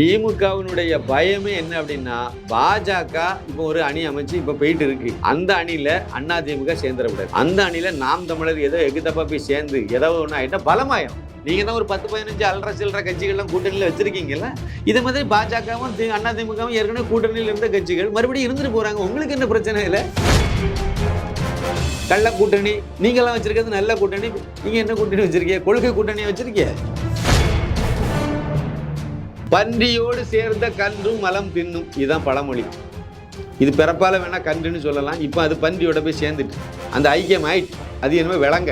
திமுகவினுடைய பயமே என்ன அப்படின்னா பாஜக இப்போ ஒரு அணி அமைச்சு இப்போ போயிட்டு இருக்கு. அந்த அணியில அண்ணா திமுக சேர்ந்துடக்கூடாது அந்த அணியில நாம் தமிழர் ஏதோ எகு தப்பா போய் சேர்ந்து ஏதோ ஒன்று ஆகிட்டா பலமாயிரும். நீங்க தான் ஒரு பத்து பதினஞ்சு அல்ற சில்லற கட்சிகள்லாம் கூட்டணியில் வச்சிருக்கீங்கல்ல இதே மாதிரி பாஜகவும் தி- அண்ணா திமுகவும் ஏற்கனவே கூட்டணியில் இருந்த கட்சிகள் மறுபடியும் இருந்துட்டு போறாங்க. உங்களுக்கு என்ன பிரச்சனை இல்லை? கள்ள கூட்டணி நீங்களாம் வச்சிருக்கிறது நல்ல கூட்டணி. நீங்க என்ன கூட்டணி வச்சிருக்கீங்க? கொள்கை கூட்டணியை வச்சிருக்கீங்க? பன்றியோடு சேர்ந்த கன்றும் மலம் தின்னும். இதுதான் பழமொழி. இது பிறப்பால வேணா கன்றுன்னு சொல்லலாம். இப்போ அது பன்றியோட போய் சேர்ந்துட்டு. அந்த ஐக்கியம் ஆயிட்டு. அது என்னமோ விளங்க.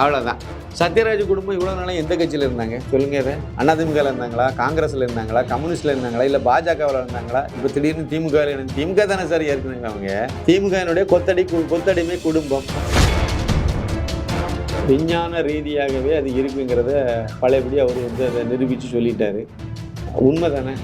அவ்வளோதான் சத்யராஜ் குடும்பம் இவ்வளோ நாளாக எந்த கட்சியில் இருந்தாங்க? சொல்லுங்க இதை. அதிமுகவில் இருந்தாங்களா? காங்கிரஸில் இருந்தாங்களா? கம்யூனிஸ்டில் இருந்தாங்களா? இல்லை பாஜகவில் இருந்தாங்களா? இப்போ திடீர்னு திமுக திமுக தானே சார் ஏற்கனவே அவங்க. திமுகவினுடைய கொத்தடி கொத்தடிமை குடும்பம். விஞ்ஞான ரீதியாகவே அது இருக்குங்கிறத பழையபடி அவர் வந்து அதை நிரூபித்து சொல்லிட்டாரு. உண்மை தானே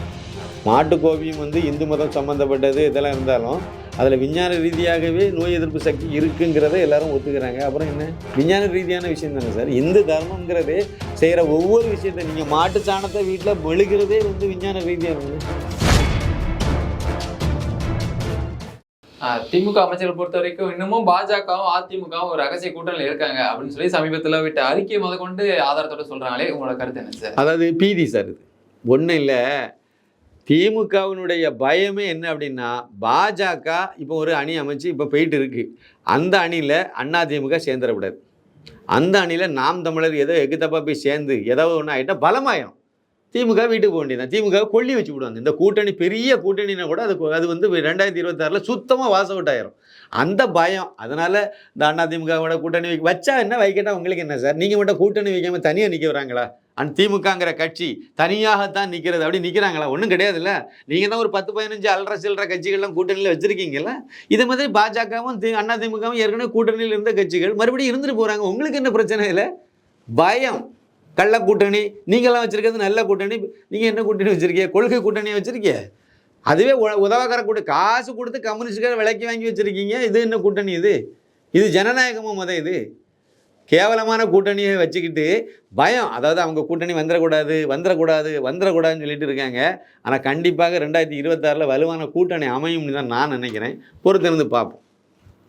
நாட்டுக்கோவியம் வந்து இந்து மதம் சம்மந்தப்பட்டது இதெல்லாம் இருந்தாலும் அதில் விஞ்ஞான ரீதியாகவே நோய் எதிர்ப்பு சக்தி இருக்குங்கிறத எல்லாரும் ஒத்துக்கிறாங்க. அப்புறம் என்ன? விஞ்ஞான ரீதியான விஷயம் தானே சார்? இந்து தர்மங்கிறதே செய்கிற ஒவ்வொரு விஷயத்தை நீங்கள் மாட்டு சாணத்தை வீட்டில் மெழுகிறதே வந்து விஞ்ஞான ரீதியானது ஆஹ் திமுக அமைச்சர்கள் பொறுத்த வரைக்கும் இன்னமும் பாஜகவும் அதிமுகவும் ஒரு ரகசிய கூட்டணியில் இருக்காங்க அப்படின்னு சொல்லி சமீபத்துல விட்ட அறிக்கை முத கொண்டு ஆதாரத்தோட சொல்றாங்களே உங்களோட கருத்து என்ன சார்? அதாவது பீதி சார் இது. ஒன்றும் இல்லை. திமுகவினுடைய பயமே என்ன அப்படின்னா பாஜக இப்போ ஒரு அணி அமைச்சு இப்போ போயிட்டு இருக்குது அந்த அணியில் அண்ணா திமுக சேர்ந்துடக்கூடாது அந்த அணியில் நாம் தமிழர் ஏதோ தப்பாக போய் சேர்ந்து ஏதோ ஒன்று ஆகிட்டால் பலமாயிரும். திமுக வீட்டுக்கு போக வேண்டியதான் திமுக கொல்லி வச்சு விடுவாங்க. இந்த கூட்டணி பெரிய கூட்டணினா கூட அது அது வந்து ரெண்டாயிரத்தி இருபத்தாறில் சுத்தமாக வாச அவுட் ஆயிரும். அந்த பயம். அதனால் இந்த அண்ணா திமுகவோட கூட்டணி வைக்க வச்சா என்ன? வைக்கட்டா? உங்களுக்கு என்ன சார்? நீங்கள் மட்டும் கூட்டணி வைக்காமல் தனியாக நிற்க வராங்களா? அண்ட் திமுகங்கிற கட்சி தனியாகத்தான் நிற்கிறது அப்படி நிற்கிறாங்களா ஒன்றும் கிடையாதுல்ல. நீங்கள் தான் ஒரு பத்து பதினஞ்சு அல்ற சில்லற கட்சிகள்லாம் கூட்டணியில் வச்சுருக்கீங்கல்ல? இதே மாதிரி பாஜகவும் தி அண்ணா திமுகவும் ஏற்கனவே கூட்டணியில் இருந்த கட்சிகள் மறுபடியும் இருந்துட்டு போகிறாங்க உங்களுக்கு என்ன பிரச்சனை இல்லை? பயம். கள்ள கூட்டணி நீங்களாம் வச்சுருக்கிறது நல்ல கூட்டணி. நீங்கள் என்ன கூட்டணி வச்சுருக்கீங்க? கொள்கை கூட்டணியை வச்சுருக்கீங்க? அதுவே உ- உதவக்கார கூட்டு காசு கொடுத்து கம்யூனிஸ்டுக்கார விலைக்கு வாங்கி வச்சுருக்கீங்க. இது என்ன கூட்டணி இது? இது ஜனநாயகமும் முத இது? கேவலமான கூட்டணியை வச்சுக்கிட்டு பயம். அதாவது அவங்க கூட்டணி வந்துடக்கூடாது வந்துடக்கூடாது வந்துடக்கூடாதுன்னு சொல்லிட்டு இருக்காங்க. ஆனால் கண்டிப்பாக ரெண்டாயிரத்தி இருபத்தாறில் வலுவான கூட்டணி அமையும்னு தான் நான் நினைக்கிறேன். பொறுத்திருந்து பார்ப்போம்.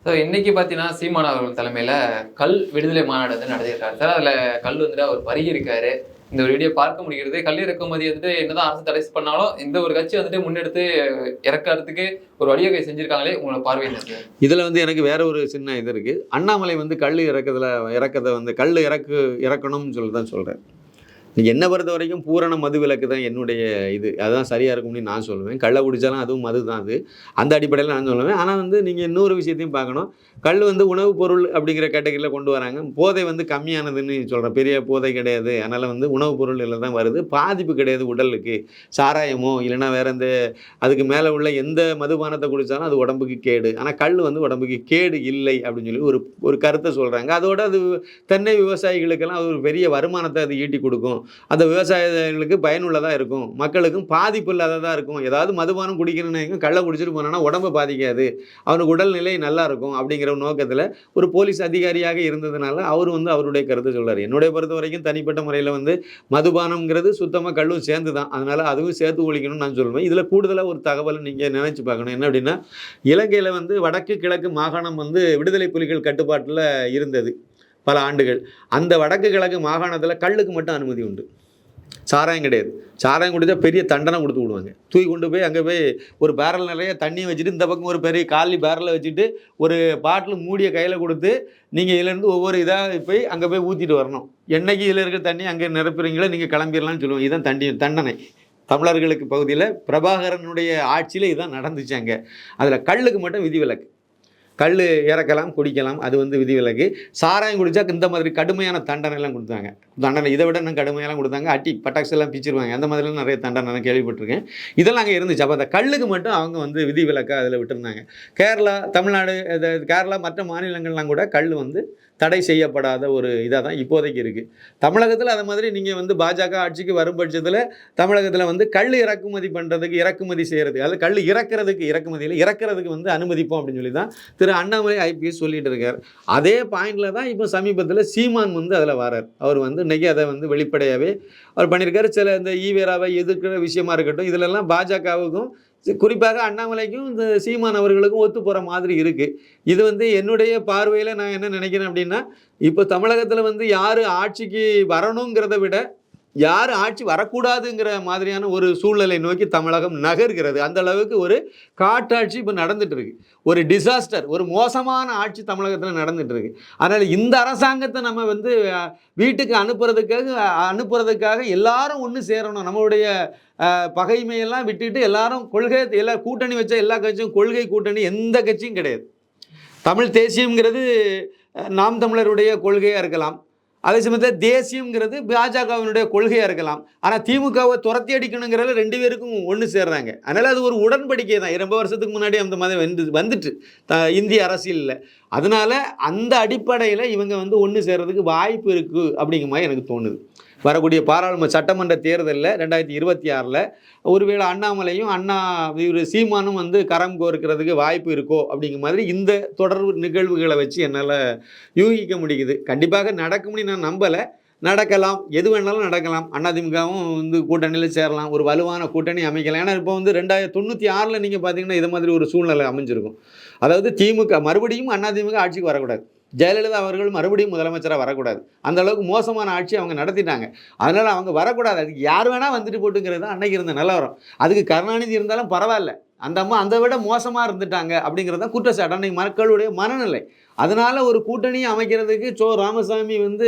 ஸோ இன்னைக்கு பார்த்தீங்கன்னா சீமான் அவர்கள் தலைமையில் கல் விடுதலை மாநாடு வந்து நடத்திருக்காரு சார் அதில் கல் வந்துட்டு அவர் பருகி இருக்காரு இந்த ஒரு வீடியோ பார்க்க முடிகிறது. கல் இறக்குமதி வந்துட்டு என்னதான் அரசு தடை பண்ணாலும் இந்த ஒரு கட்சி வந்துட்டு முன்னெடுத்து இறக்கிறதுக்கு ஒரு வழிவகை செஞ்சிருக்காங்களே உங்களோட பார்வை இதுல இதில் வந்து எனக்கு வேற ஒரு சின்ன இது இருக்குது அண்ணாமலை வந்து கல் இறக்குதுல இறக்கதை வந்து கல் இறக்கு இறக்கணும்னு சொல்லி தான் சொல்கிறேன் என்னை பொறுத்த வரைக்கும் பூரண மது விலக்கு தான் என்னுடைய இது. அதுதான் சரியாக இருக்கும்னு நான் சொல்லுவேன். கள்ள குடித்தாலும் அதுவும் மது தான் அது. அந்த அடிப்படையில் நான் சொல்லுவேன். ஆனால் வந்து நீங்கள் இன்னொரு விஷயத்தையும் பார்க்கணும். கல் வந்து உணவுப் பொருள் அப்படிங்கிற கேட்டகரியில் கொண்டு வராங்க. போதை வந்து கம்மியானதுன்னு சொல்கிறேன் பெரிய போதை கிடையாது. அதனால் வந்து உணவுப் பொருள் தான் வருது. பாதிப்பு கிடையாது உடலுக்கு. சாராயமோ இல்லைன்னா வேற எந்த அதுக்கு மேலே உள்ள எந்த மதுபானத்தை குடித்தாலும் அது உடம்புக்கு கேடு. ஆனால் கல் வந்து உடம்புக்கு கேடு இல்லை அப்படின்னு சொல்லி ஒரு ஒரு கருத்தை சொல்கிறாங்க அதோட அது தென்னை விவசாயிகளுக்கெல்லாம் அது ஒரு பெரிய வருமானத்தை அது ஈட்டி கொடுக்கும். அந்த விவசாயிகளுக்கு பயனுள்ளதாக இருக்கும். மக்களுக்கும் பாதிப்பு இல்லாததாக இருக்கும். ஏதாவது மதுபானம் குடிக்கணும்னு கள்ள குடிச்சிட்டு போனான்னா உடம்பை பாதிக்காது. அவனுக்கு உடல்நிலை நல்லா இருக்கும் அப்படிங்கிற நோக்கத்தில் ஒரு போலீஸ் அதிகாரியாக இருந்ததுனால அவர் வந்து அவருடைய கருத்தை சொல்கிறார் என்னுடைய பொறுத்த வரைக்கும் தனிப்பட்ட முறையில் வந்து மதுபானம்ங்கிறது சுத்தமாக கல்லும் சேர்ந்து தான் அதனால் அதுவும் சேர்த்து ஒழிக்கணும்னு நான் சொல்லுவேன். இதில் கூடுதலாக ஒரு தகவல் நீங்கள் நினச்சி பார்க்கணும். என்ன அப்படின்னா இலங்கையில் வந்து வடக்கு கிழக்கு மாகாணம் வந்து விடுதலை புலிகள் கட்டுப்பாட்டில் இருந்தது. பல ஆண்டுகள். அந்த வடக்கு கிழக்கு மாகாணத்தில் கல்லுக்கு மட்டும் அனுமதி உண்டு. சாராயம் கிடையாது. சாராயம் குடித்தா பெரிய தண்டனை கொடுத்து விடுவாங்க. தூக்கி கொண்டு போய் அங்கே போய் ஒரு பேரல் நிறைய தண்ணி வச்சுட்டு இந்த பக்கம் ஒரு பெரிய காலி பேரலை வச்சுட்டு ஒரு பாட்டில் மூடிய கையில் கொடுத்து நீங்கள் இதுலேருந்து ஒவ்வொரு இதாக போய் அங்கே போய் ஊற்றிட்டு வரணும். என்றைக்கு இதில் இருக்கிற தண்ணி அங்கே நிரப்புறீங்களோ நீங்கள் கிளம்பிடலாம்னு சொல்லுவோம். இதுதான் தண்டி தண்டனை. தமிழர்களுக்கு பகுதியில் பிரபாகரனுடைய ஆட்சியில் இதுதான் நடந்துச்சு அங்கே. அதில் கல்லுக்கு மட்டும் விதிவிலக்கு. கல் இறக்கலாம் குடிக்கலாம் அது வந்து விதிவிலக்கு. சாராயம் குடித்தா இந்த மாதிரி கடுமையான தண்டனைலாம் கொடுத்தாங்க. தண்டனை இதை விட இன்னும் கடுமையெல்லாம் கொடுத்தாங்க. அட்டி பட்டாக்ஸ் எல்லாம் பிச்சிருவாங்க. அந்த மாதிரிலாம் நிறைய தண்டனை கேள்விப்பட்டிருக்கேன். இதெல்லாம் அங்கே இருந்துச்சு. அப்போ அந்த கல்லுக்கு மட்டும் அவங்க வந்து விதிவிலக்காக அதில் விட்டுருந்தாங்க. கேரளா தமிழ்நாடு கேரளா மற்ற மாநிலங்கள்லாம் கூட கல் வந்து தடை செய்யப்படாத ஒரு இதாக தான் இப்போதைக்கு இருக்குது தமிழகத்தில் அது மாதிரி நீங்கள் வந்து பாஜக ஆட்சிக்கு வரும் பட்சத்தில் தமிழகத்தில் வந்து கல் இறக்குமதி பண்ணுறதுக்கு இறக்குமதி செய்கிறதுக்கு அதாவது கல் இறக்குறதுக்கு இறக்குமதியில் இறக்குறதுக்கு வந்து அனுமதிப்போம் அப்படின்னு சொல்லி தான் திரு அண்ணாமலை ஐபிஎஸ் சொல்லிட்டு இருக்கார். அதே பாயிண்டில் தான் இப்போ சமீபத்தில் சீமான் வந்து அதில் வரார். அவர் வந்து இன்றைக்கி அதை வந்து வெளிப்படையாகவே அவர் பண்ணியிருக்காரு. சில இந்த ஈவேராவை எதிர்க்கிற விஷயமா இருக்கட்டும் இதிலெல்லாம் பாஜகவுக்கும் குறிப்பாக அண்ணாமலைக்கும் இந்த சீமான் அவர்களுக்கும் ஒத்து போகிற மாதிரி இருக்குது இது வந்து என்னுடைய பார்வையில் நான் என்ன நினைக்கிறேன் அப்படின்னா இப்போ தமிழகத்தில் வந்து யார் ஆட்சிக்கு வரணுங்கிறத விட யார் ஆட்சி வரக்கூடாதுங்கிற மாதிரியான ஒரு சூழ்நிலை நோக்கி தமிழகம் நகர்கிறது. அந்த அளவுக்கு ஒரு காட்டாட்சி இப்போ நடந்துட்டு இருக்கு ஒரு டிசாஸ்டர் ஒரு மோசமான ஆட்சி தமிழகத்தில் நடந்துட்டு இருக்கு அதனால் இந்த அரசாங்கத்தை நம்ம வந்து வீட்டுக்கு அனுப்புறதுக்காக அனுப்புறதுக்காக எல்லாரும் ஒன்று சேரணும். நம்மளுடைய பகைமையெல்லாம் விட்டுட்டு எல்லாரும் கொள்கை எல்லா கூட்டணி வச்ச எல்லா கட்சியும் கொள்கை கூட்டணி எந்த கட்சியும் கிடையாது. தமிழ் தேசியங்கிறது நாம் தமிழருடைய கொள்கையாக இருக்கலாம். அதே சமயத்தில் தேசியங்கிறது பாஜகவினுடைய கொள்கையாக இருக்கலாம். ஆனால் திமுகவை துரத்தி அடிக்கணுங்கிறதுல ரெண்டு பேருக்கும் ஒன்று சேர்றாங்க. அதனால் அது ஒரு உடன்படிக்கை தான். ரொம்ப வருஷத்துக்கு முன்னாடி அந்த மாதிரி வந்து வந்துட்டு த இந்திய அரசியலில். அதனால் அந்த அடிப்படையில் இவங்க வந்து ஒன்று சேர்றதுக்கு வாய்ப்பு இருக்குது அப்படிங்கிற மாதிரி எனக்கு தோணுது. வரக்கூடிய பாராளுமன்ற சட்டமன்ற தேர்தலில் ரெண்டாயிரத்தி இருபத்தி ஆறில் ஒருவேளை அண்ணாமலையும் அண்ணா இவர் சீமானும் வந்து கரம் கோர்க்கிறதுக்கு வாய்ப்பு இருக்கோ அப்படிங்கிற மாதிரி இந்த தொடர்பு நிகழ்வுகளை வச்சு என்னால் யூகிக்க முடியுது. கண்டிப்பாக நடக்கும்னு நான் நம்பலை. நடக்கலாம். எது வேணாலும் நடக்கலாம். அதிமுகவும் வந்து கூட்டணியில் சேரலாம். ஒரு வலுவான கூட்டணி அமைக்கலாம். ஏன்னா இப்போ வந்து ரெண்டாயிரத்தி தொண்ணூற்றி ஆறில் நீங்கள் பார்த்தீங்கன்னா இது மாதிரி ஒரு சூழ்நிலை அமைஞ்சிருக்கும். அதாவது திமுக மறுபடியும் அதிமுக ஆட்சிக்கு வரக்கூடாது. ஜெயலலிதா அவர்கள் மறுபடியும் முதலமைச்சராக வரக்கூடாது. அந்த அளவுக்கு மோசமான ஆட்சி அவங்க நடத்திட்டாங்க. அதனால் அவங்க வரக்கூடாது. அதுக்கு யார் வேணால் வந்துட்டு போட்டுங்கிறது தான் அன்னைக்கு இருந்த நிலவரம் அதுக்கு கருணாநிதி இருந்தாலும் பரவாயில்ல. அந்த அம்மா அந்த விட மோசமாக இருந்துட்டாங்க அப்படிங்கிறது தான் குற்றச்சாட்டு. அன்னைக்கு மக்களுடைய மனநிலை. அதனால் ஒரு கூட்டணி அமைக்கிறதுக்கு சோ ராமசாமி வந்து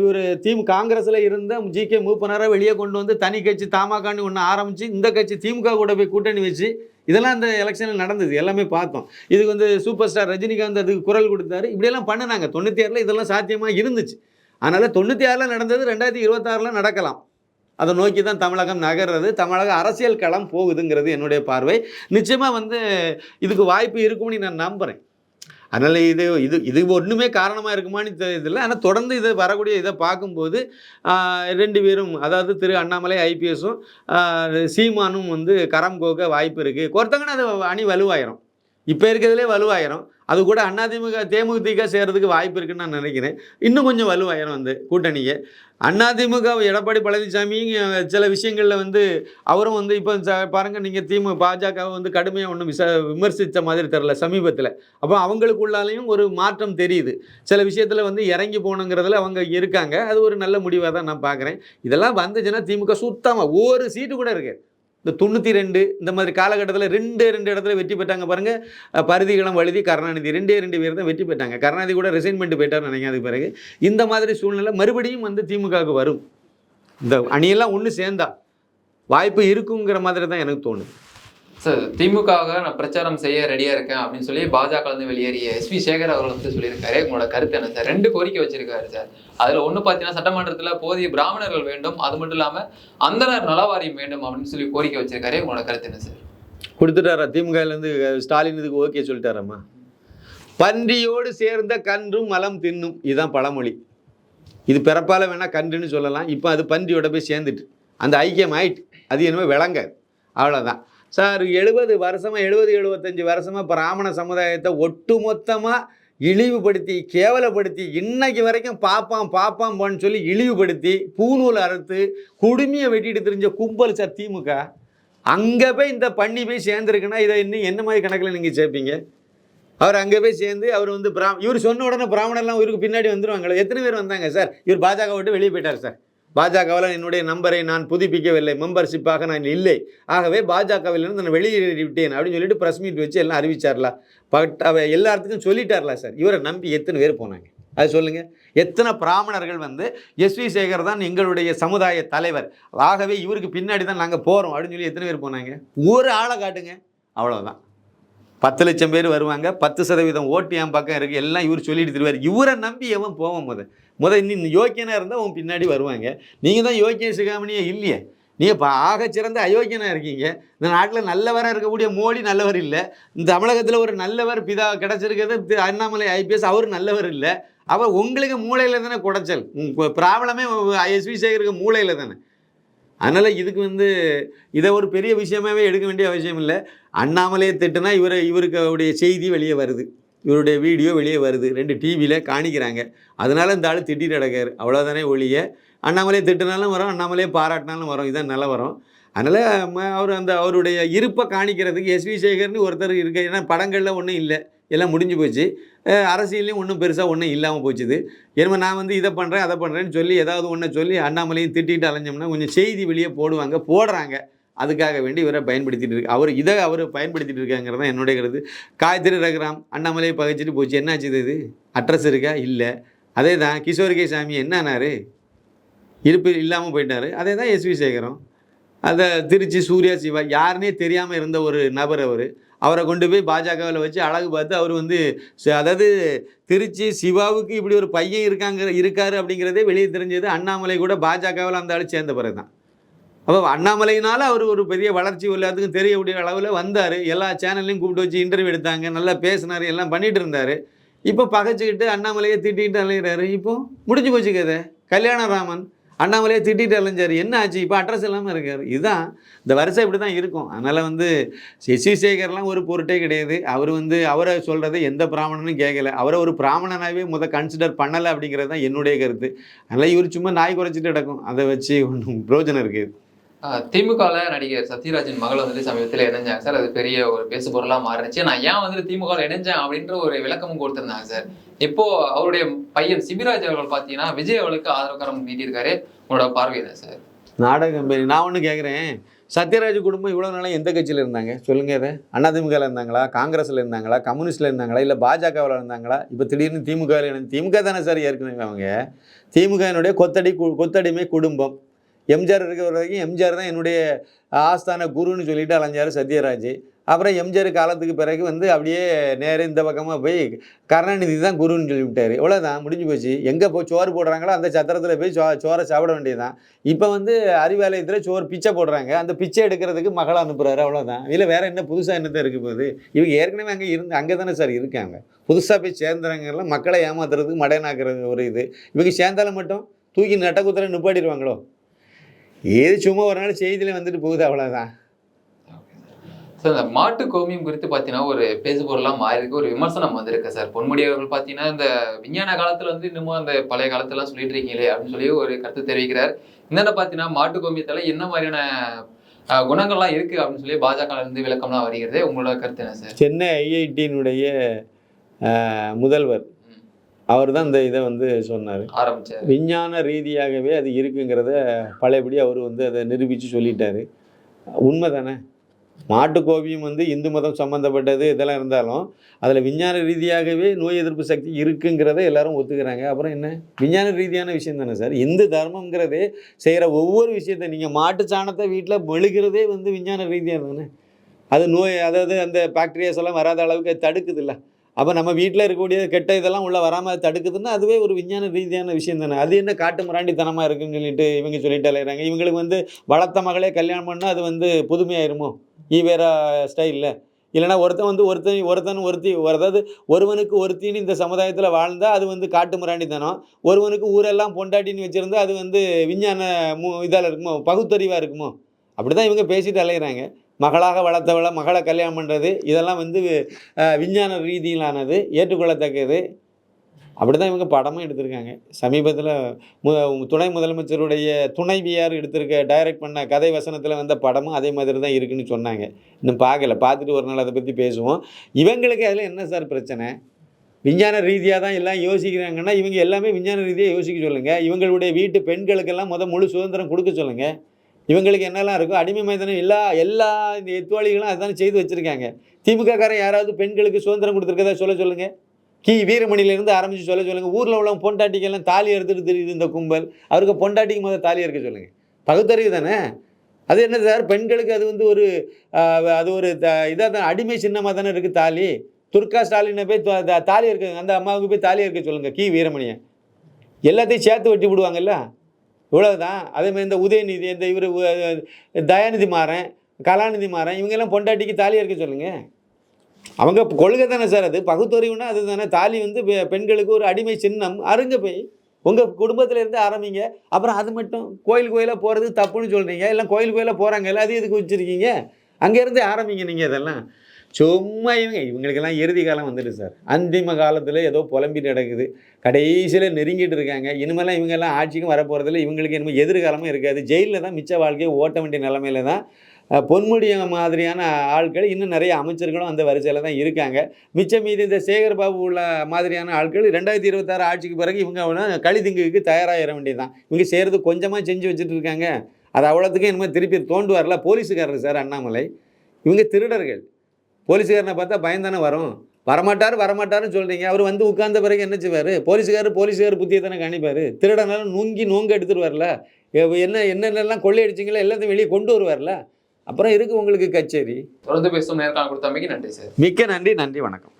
இவர் தீம் காங்கிரஸில் இருந்த ஜி கே மூப்பனரை வெளியே கொண்டு வந்து தனி கட்சி தமாகான்னு ஒன்று ஆரம்பித்து இந்த கட்சி திமுக கூட போய் கூட்டணி வச்சு இதெல்லாம் அந்த எலெக்ஷனில் நடந்தது எல்லாமே பார்த்தோம். இதுக்கு வந்து சூப்பர் ஸ்டார் ரஜினிகாந்த் அதுக்கு குரல் கொடுத்தாரு. இப்படியெல்லாம் பண்ணினாங்க. தொண்ணூற்றி ஆறில் இதெல்லாம் சாத்தியமாக இருந்துச்சு. அதனால் தொண்ணூற்றி ஆறில் நடந்தது ரெண்டாயிரத்தி இருபத்தாறில் நடக்கலாம். அதை நோக்கி தான் தமிழகம் நகர்றது. தமிழக அரசியல் களம் போகுதுங்கிறது என்னுடைய பார்வை. நிச்சயமாக வந்து இதுக்கு வாய்ப்பு இருக்கும்னு நான் நம்புகிறேன் அதனால் இது இது இது ஒன்றுமே காரணமாக இருக்குமான்னு தெரியல ஆனால் தொடர்ந்து இதை வரக்கூடிய இதை பார்க்கும்போது ரெண்டு பேரும் அதாவது திரு அண்ணாமலை ஐபிஎஸும் சீமானும் வந்து கரம் கோக்க வாய்ப்பு இருக்குது ஒருத்தங்கன்னா அது அணி வலுவாயிரும். இப்போ இருக்கிறதுலே வலுவாயிரும். அது கூட அதிமுக தேமுதிக சேர்றதுக்கு வாய்ப்பு இருக்குன்னு நான் நினைக்கிறேன். இன்னும் கொஞ்சம் வலுவாயிரும் வந்து கூட்டணியே அதிமுக எடப்பாடி பழனிசாமி சில விஷயங்களில் வந்து அவரும் வந்து இப்போ பாருங்கள் நீங்கள் திமுக பாஜகவை வந்து கடுமையாக ஒன்றும் விச விமர்சித்த மாதிரி தெரில சமீபத்தில். அப்போ அவங்களுக்குள்ளாலையும் ஒரு மாற்றம் தெரியுது. சில விஷயத்தில் வந்து இறங்கி போகணுங்கிறதுல அவங்க இருக்காங்க. அது ஒரு நல்ல முடிவாக தான் நான் பார்க்குறேன் இதெல்லாம் வந்துச்சுன்னா திமுக சுத்தமாக ஒரு சீட்டு கூட இருக்குது இந்த தொண்ணூற்றி ரெண்டு இந்த மாதிரி காலகட்டத்தில் ரெண்டு ரெண்டு இடத்துல வெற்றி பெற்றாங்க பாருங்கள் பருதிகளம் வழுதி கருணாநிதி ரெண்டே ரெண்டு பேர் தான் வெற்றி பெற்றாங்க. கருணாநிதி கூட ரிசைன் பண்ணிட்டு போயிட்டார் நினைக்கிறேன் அதுக்கு பிறகு. இந்த மாதிரி சூழ்நிலை மறுபடியும் வந்து திமுகவுக்கு வரும். இந்த அணியெல்லாம் ஒன்று சேர்ந்தா வாய்ப்பு இருக்குங்கிற மாதிரி தான் எனக்கு தோணுது. சார் திமுகவாக நான் பிரச்சாரம் செய்ய ரெடியா இருக்கேன் அப்படின்னு சொல்லி பாஜக இருந்து வெளியேறிய எஸ் வி சேகர் அவர்கள் வந்து சொல்லியிருக்காரு. உங்களோட கருத்து என்ன சார்? ரெண்டு கோரிக்கை வச்சிருக்காரு சார். அதுல ஒண்ணு பாத்தீங்கன்னா சட்டமன்றத்துல போதிய பிராமணர்கள் வேண்டும். அது மட்டும் இல்லாம அந்தனர் நலவாரியம் வேண்டும் அப்படின்னு சொல்லி கோரிக்கை வச்சிருக்காரு. உங்களோட கருத்து என்ன சார்? கொடுத்துட்டாரா? திமுகலேருந்து ஸ்டாலின் இதுக்கு ஓகே சொல்லிட்டாராம்மா? பன்றியோடு சேர்ந்த கன்றும் மலம் தின்னும். இதுதான் பழமொழி. இது பிறப்பால வேணால் கன்றுன்னு சொல்லலாம். இப்போ அது பன்றியோட போய் சேர்ந்துட்டு அந்த ஐக்கியம் ஆயிட்டு அது என்னமோ விளங்காது அவ்வளோதான் சார் எழுபது வருஷமாக எழுபது எழுபத்தஞ்சி வருஷமாக பிராமண சமுதாயத்தை ஒட்டு மொத்தமாக இழிவுபடுத்தி கேவலப்படுத்தி இன்னைக்கு வரைக்கும் பாப்பாம் பாப்பான் போன்னு சொல்லி இழிவுபடுத்தி பூநூல் அறுத்து குடுமையை வெட்டிட்டு தெரிஞ்ச கும்பல் சார் திமுக. அங்கே போய் இந்த பண்ணி போய் சேர்ந்துருக்குன்னா இதை இன்னும் என்ன மாதிரி கணக்கில் நீங்கள் சேர்ப்பீங்க? அவர் அங்கே போய் சேர்ந்து அவர் வந்து பிரா இவர் சொன்ன உடனே பிராமணர்லாம் இவருக்கு பின்னாடி வந்துருவாங்களே எத்தனை பேர் வந்தாங்க சார்? இவர் பாஜக விட்டு வெளியே போயிட்டார் சார். பாஜகவில் என்னுடைய நம்பரை நான் புதுப்பிக்கவில்லை. மெம்பர்ஷிப்பாக நான் இல்லை. ஆகவே பாஜகவிலிருந்து நான் வெளியேறி விட்டேன் அப்படின்னு சொல்லிட்டு ப்ரெஸ் மீட் வச்சு எல்லாம் அறிவிச்சார்ல. பட் அவ எல்லாத்துக்கும் சொல்லிட்டார்ல சார். இவரை நம்பி எத்தனை பேர் போனாங்க? அது சொல்லுங்கள் எத்தனை பிராமணர்கள் வந்து எஸ்வி சேகர் தான் எங்களுடைய சமுதாய தலைவர். ஆகவே இவருக்கு பின்னாடி தான் நாங்கள் போகிறோம் அப்படின்னு சொல்லி எத்தனை பேர் போனாங்க? ஒரு ஆளை காட்டுங்க. அவ்வளோதான் பத்து லட்சம் பேர் வருவாங்க பத்து சதவீதம் ஓட்டு என் பக்கம் இருக்குது எல்லாம் இவர் சொல்லிட்டு திருவார். இவரை நம்பி எவன் போவான் முத முத இன்னும் யோக்கியனாக இருந்தால் உன் பின்னாடி வருவாங்க. நீங்கள் தான் யோக்கிய சிகாமணியே இல்லையே. நீங்கள் இப்போ ஆகச்சிறந்த அயோக்கியனாக இருக்கீங்க. இந்த நாட்டில் நல்லவராக இருக்கக்கூடிய மோடி நல்லவர் இல்லை. இந்த தமிழகத்தில் ஒரு நல்லவர் பிதா கிடச்சிருக்கிறது திரு அண்ணாமலை ஐபிஎஸ் அவர் நல்லவர் இல்லை. அவர் உங்களுக்கு மூளையில் தானே குடைச்சல். உங்கள் ப்ராப்ளமே எஸ்வி சேகருக்கு மூளையில் தானே. அதனால் இதுக்கு வந்து இதை ஒரு பெரிய விஷயமாவே எடுக்க வேண்டிய அவசியம் இல்லை. அண்ணாமலையை திட்டுனா இவர் இவருக்கு அவருடைய செய்தி வெளியே வருது. இவருடைய வீடியோ வெளியே வருது. ரெண்டு டிவியில் காணிக்கிறாங்க. அதனால் இந்த ஆள் திட்டிட்டு கிடக்காரு. அவ்வளோதானே ஒழிய அண்ணாமலையை திட்டினாலும் வரும் அண்ணாமலையை பாராட்டினாலும் வரும். இதான் நல்லா வரும். அதனால் அவர் அந்த அவருடைய இருப்பை காணிக்கிறதுக்கு எஸ்வி சேகர்னு ஒருத்தர் இருக்கு ஏன்னா படங்களில் ஒன்றும் இல்லை. எல்லாம் முடிஞ்சு போச்சு. அரசியலையும் ஒன்றும் பெருசாக ஒன்றும் இல்லாமல் போச்சுது. ஏன்னா நான் வந்து இதை பண்ணுறேன் அதை பண்ணுறேன்னு சொல்லி ஏதாவது ஒன்றை சொல்லி அண்ணாமலையும் திட்டிட்டு அலைஞ்சோம்னா கொஞ்சம் செய்தி வெளியே போடுவாங்க போடுறாங்க. அதுக்காக வேண்டி இவரை பயன்படுத்திட்டு இருக்கு. அவர் இதை அவர் பயன்படுத்திட்டு இருக்காங்கிறது தான் என்னுடைய கருத்து. காயத்ரி ரகுராம் அண்ணாமலையை பகைச்சிட்டு போச்சு. என்னாச்சு இது? அட்ரஸ் இருக்கா? இல்லை. அதே தான் கிஷோர் கே சாமி என்னானாரு? இருப்பு இல்லாமல் போயிட்டார். அதே தான் எஸ்வி சேகரம். அதை திருச்சி சூர்யா சிவா யாருனே தெரியாமல் இருந்த ஒரு நபர் அவர். அவரை கொண்டு போய் பாஜகவில் வச்சு அழகு பார்த்து அவர் வந்து அதாவது திருச்சி சிவாவுக்கு இப்படி ஒரு பையன் இருக்காங்க இருக்காரு அப்படிங்கிறதே வெளியே தெரிஞ்சது. அண்ணாமலை கூட பாஜகவில் அந்த ஆள் சேர்ந்த பிறகு தான் அப்போ அண்ணாமலையினால் அவர் ஒரு பெரிய வளர்ச்சி எல்லாத்துக்கும் தெரியக்கூடிய அளவில் வந்தார். எல்லா சேனல்லையும் கூப்பிட்டு வச்சு இன்டர்வியூ எடுத்தாங்க. நல்லா பேசினார். எல்லாம் பண்ணிட்டு இருந்தார். இப்போ பகைச்சிக்கிட்டு அண்ணாமலையை திட்டிகிட்டு அலைகிறாரு இப்போ முடிஞ்சு போச்சு கதை. கல்யாணராமன் அண்ணாமலையே திட்டிட்டு அலைஞ்சார் என்ன ஆச்சு? இப்போ அட்ரஸ் இல்லாமல் இருக்கார். இதுதான் இந்த வருஷம் இப்படி தான் இருக்கும். அதனால் வந்து சசி சேகர்லாம் ஒரு பொருட்டே கிடையாது. அவர் வந்து அவரை சொல்கிறது எந்த பிராமணனும் கேட்கல அவரை ஒரு பிராமணனாகவே முத கன்சிடர் பண்ணலை அப்படிங்கிறது தான் என்னுடைய கருத்து. அதனால் இவர் சும்மா நாய் குறைச்சிட்டு கிடக்கும். அதை வச்சு ஒன்றும் பிரயோஜனம் இருக்குது. திமுகவில் நடிகர் சத்யராஜன் மகள் வந்துட்டு சமீபத்தில் இணைஞ்சாங்க சார். அது பெரிய ஒரு பேசு பொருளாக மாறினுச்சு நான் ஏன் வந்துட்டு திமுகவில் இணைஞ்சேன் அப்படின்ற ஒரு விளக்கமும் கொடுத்துருந்தாங்க சார். இப்போ அவருடைய பையன் சிபிராஜ் அவர்கள் பார்த்தீங்கன்னா விஜய் அவர்களுக்கு ஆதரவுக்காரம் நீட்டியிருக்காரு. உங்களோட பார்வை தான் சார்? நாடக கம்பெனி நான் ஒன்று கேட்குறேன் சத்யராஜ் குடும்பம் இவ்வளோ நாளாக எந்த கட்சியில் இருந்தாங்க? சொல்லுங்கள் இதை. அதிமுகவில் இருந்தாங்களா? காங்கிரஸில் இருந்தாங்களா? கம்யூனிஸ்டில் இருந்தாங்களா? இல்லை பாஜகவில் இருந்தாங்களா? இப்போ திடீர்னு திமுகவில் இணைந்து திமுக தானே சார் ஏற்கனவே அவங்க. திமுகவினுடைய கொத்தடி கு- கொத்தடிமை குடும்பம். எம்ஜிஆர் இருக்கிற வரைக்கும் எம்ஜிஆர் தான் என்னுடைய ஆஸ்தான குருன்னு சொல்லிட்டு அலைஞ்சார் சத்யராஜ். அப்புறம் எம்ஜிஆர் காலத்துக்கு பிறகு வந்து அப்படியே நேரே இந்த பக்கமாக போய் கருணாநிதி தான் குருன்னு சொல்லிவிட்டார் இவ்வளோதான் முடிஞ்சு போச்சு. எங்கே போய் சோறு போடுறாங்களோ அந்த சத்திரத்தில் போய் சோ சோறை சாப்பிட வேண்டியதுதான். இப்போ வந்து அறிவாலயத்தில் சோறு பிச்சை போடுறாங்க. அந்த பிச்சை எடுக்கிறதுக்கு மகளை அனுப்புகிறாரு அவ்வளோதான் இதில் வேறு என்ன புதுசாக என்னதான் இருக்குது போகுது? இவங்க ஏற்கனவே அங்கே இருந்து அங்கே தானே சார் இருக்காங்க. புதுசாக போய் சேர்ந்துறாங்கலாம் மக்களை ஏமாத்துறதுக்கு மடையனாக்குறது ஒரு இது. இவங்க சேர்ந்தாலும் மட்டும் தூக்கி நட்டக்குத்தரை நிப்பாட்டிடுவாங்களோ? ஏது சும்மா ஒரு நாள் செய்தியில் வந்துட்டு போகுது அவ்வளோதான் சார் இந்த மாட்டு கோமியம் குறித்து பார்த்தீங்கன்னா ஒரு பேசு பொருளாக மாறி இருக்கு ஒரு விமர்சனம் வந்திருக்கு சார். பொன்முடி அவர்கள் பார்த்தீங்கன்னா இந்த விஞ்ஞான காலத்துல வந்து இன்னமும் அந்த பழைய காலத்துலாம் சொல்லிட்டு இருக்கீங்களே அப்படின்னு சொல்லி ஒரு கருத்து தெரிவிக்கிறார். என்னென்ன பார்த்தீங்கன்னா மாட்டு கோமியத்தால என்ன மாதிரியான குணங்கள்லாம் இருக்கு அப்படின்னு சொல்லி பாஜக இருந்து விளக்கம்லாம் வருகிறது. உங்களோட கருத்து என்ன சார்? சென்னை ஐஐடியினுடைய முதல்வர். அவர் தான் இந்த இதை வந்து சொன்னார். ஆரம்பிச்சார். விஞ்ஞான ரீதியாகவே அது இருக்குங்கிறத பழையபடி அவர் வந்து அதை நிரூபித்து சொல்லிட்டாரு. உண்மை தானே? மாட்டுக்கோவியம் வந்து இந்து மதம் சம்மந்தப்பட்டது இதெல்லாம் இருந்தாலும் அதில் விஞ்ஞான ரீதியாகவே நோய் எதிர்ப்பு சக்தி இருக்குங்கிறத எல்லாரும் ஒத்துக்கிறாங்க. அப்புறம் என்ன? விஞ்ஞான ரீதியான விஷயம் தானே சார்? இந்து தர்மங்கிறதே செய்கிற ஒவ்வொரு விஷயத்தை நீங்கள் மாட்டு சாணத்தை வீட்டில் மெழுகிறதே வந்து விஞ்ஞான ரீதியாக தானே? அது நோய் அதாவது அந்த பாக்டீரியாஸ் எல்லாம் வராத அளவுக்கு அது தடுக்குதுல்ல. அப்போ நம்ம வீட்டில் இருக்கக்கூடிய கெட்ட இதெல்லாம் உள்ளே வராமல் தடுக்குதுன்னா அதுவே ஒரு விஞ்ஞான ரீதியான விஷயம் தானே. அது என்ன காட்டு முராண்டித்தனமாக இருக்குன்னு சொல்லிட்டு இவங்க சொல்லிட்டு அலையிறாங்க. இவங்களுக்கு வந்து வளர்த்த மகளே கல்யாணம் பண்ணால் அது வந்து புதுமையாயிருமோ? ஈவேரா ஸ்டைலில். இல்லைனா ஒருத்தன் வந்து ஒருத்தன் ஒருத்தன் ஒருத்தி அதாவது ஒருவனுக்கு ஒருத்தின்னு இந்த சமுதாயத்தில் வாழ்ந்தால் அது வந்து காட்டு முராண்டித்தனம். ஒருவனுக்கு ஊரெல்லாம் பொண்டாட்டின்னு வச்சுருந்தா அது வந்து விஞ்ஞான மு இதால் இருக்குமோ? பகுத்தறிவாக இருக்குமோ? அப்படி தான் இவங்க பேசிட்டு அலையிறாங்க. மகளாக வளர்த்தவளை மகளை கல்யாணம் பண்ணுறது இதெல்லாம் வந்து விஞ்ஞான ரீதியிலானது ஏற்றுக்கொள்ளத்தக்கது. அப்படி தான் இவங்க படமும் எடுத்திருக்காங்க. சமீபத்தில் மு துணை முதலமைச்சருடைய துணைவியார் எடுத்திருக்க டைரக்ட் பண்ண கதை வசனத்தில் வந்த படமும் அதே மாதிரி தான் இருக்குன்னு சொன்னாங்க. இன்னும் பார்க்கல. பார்த்துட்டு ஒரு நாள் அதை பற்றி பேசுவோம். இவங்களுக்கு அதில் என்ன சார் பிரச்சனை? விஞ்ஞான ரீதியாக தான் எல்லாம் யோசிக்கிறாங்கன்னா இவங்க எல்லாமே விஞ்ஞான ரீதியாக யோசிக்க சொல்லுங்கள் இவங்களுடைய வீட்டு பெண்களுக்கெல்லாம் முத முழு சுதந்திரம் கொடுக்க சொல்லுங்கள் இவங்களுக்கு என்னெல்லாம் இருக்கோ அடிமை மைதானம் எல்லா எல்லா இந்த எத்துவாளிகளும் அதுதானே செய்து வச்சுருக்காங்க. திமுககாரன் யாராவது பெண்களுக்கு சுதந்திரம் கொடுத்துருக்கதா சொல்ல சொல்லுங்கள் கி. வீரமணியிலேருந்து ஆரம்பித்து சொல்ல சொல்லுங்கள் ஊரில் உள்ளவங்க பொண்டாட்டிக்கெல்லாம் தாலி எடுத்துகிட்டு தெரியுது இந்த கும்பல். அவருக்கு பொண்டாட்டிக்கு முதல் தாலி எடுக்க சொல்லுங்கள் பகுத்தறிவு தானே? அது என்ன சார்? பெண்களுக்கு அது வந்து ஒரு அது ஒரு இதாக தான் அடிமை சின்னமாக தானே இருக்குது தாலி. துர்கா ஸ்டாலினை போய் தாலி இருக்குங்க அந்த அம்மாவுக்கு போய் தாலி இருக்க சொல்லுங்கள் கி. வீரமணியை. எல்லாத்தையும் சேர்த்து வெட்டி விடுவாங்கல்ல? இவ்வளவுதான். அதே மாதிரி இந்த உதயநிதி இந்த இவர் தயாநிதி மாறன் கலாநிதி மாறன் இவங்கெல்லாம் பொண்டாட்டிக்கு தாலி இருக்க சொல்லுங்கள் அவங்க கொள்கை தானே சார் அது? பகுத்தறிவுனா அது தானே தாலி வந்து பெ- பெண்களுக்கு ஒரு அடிமை சின்னம். அருங்க போய். உங்கள் குடும்பத்தில் இருந்து ஆரம்பிங்க. அப்புறம் அது மட்டும் கோயில் கோயிலாக போகிறது தப்புன்னு சொல்கிறீங்க எல்லாம் கோயில் கோயிலாக போகிறாங்க அது எதுக்கு வச்சுருக்கீங்க? அங்கேருந்து ஆரம்பிங்க நீங்கள் இதெல்லாம். சும்மா இவங்க இவங்களுக்கெல்லாம் இறுதி காலம் வந்துடுது சார். அந்திம காலத்தில் ஏதோ புலம்பி நடக்குது. கடைசியில் நெருங்கிட்டு இருக்காங்க. இனிமேலாம் இவங்கெல்லாம் ஆட்சிக்கும் வரப்போகிறதில்ல இவங்களுக்கு இனிமேல் எதிர்காலமும் இருக்காது. ஜெயிலில் தான் மிச்ச வாழ்க்கையை ஓட்ட வேண்டிய நிலமையில தான் பொன்முடிய மாதிரியான ஆட்கள் இன்னும் நிறைய அமைச்சர்களும் அந்த வரிசையில் தான் இருக்காங்க. மிச்சம் மீது இந்த சேகர் பாபு உள்ள மாதிரியான ஆட்கள் ரெண்டாயிரத்தி இருபத்தாறு ஆட்சிக்கு பிறகு இவங்க களி கழிதிங்குக்கு தயாராகிட வேண்டியதுதான். இவங்க செய்கிறது கொஞ்சமாக செஞ்சு வச்சுட்டு இருக்காங்க. அது அவ்வளோத்துக்கும் இனிமேல் திருப்பி தோண்டுவார்ல? போலீஸுக்காரர் சார் அண்ணாமலை. இவங்க திருடர்கள். போலீஸுக்காரனை பார்த்தா பயந்தானே வரும். வரமாட்டார் வரமாட்டாருன்னு சொல்கிறீங்க அவர் வந்து உட்கார்ந்த பிறகு என்ன செய்வார்? போலீஸுக்காரர் போலீஸுக்காரர் புத்தியை தானே காணிப்பார். திருடனாலும் நுங்கி நோங்க எடுத்துட்டு வரல. என்ன என்னென்னலாம் கொள்ளையடிச்சிங்களோ எல்லாத்தையும் வெளியே கொண்டு வருவார்ல. அப்புறம் இருக்கு உங்களுக்கு கச்சேரி. தொடர்ந்து பேசும் நேர்காணல் கொடுத்தமைக்கு நன்றி சார். மிக்க நன்றி நன்றி வணக்கம்.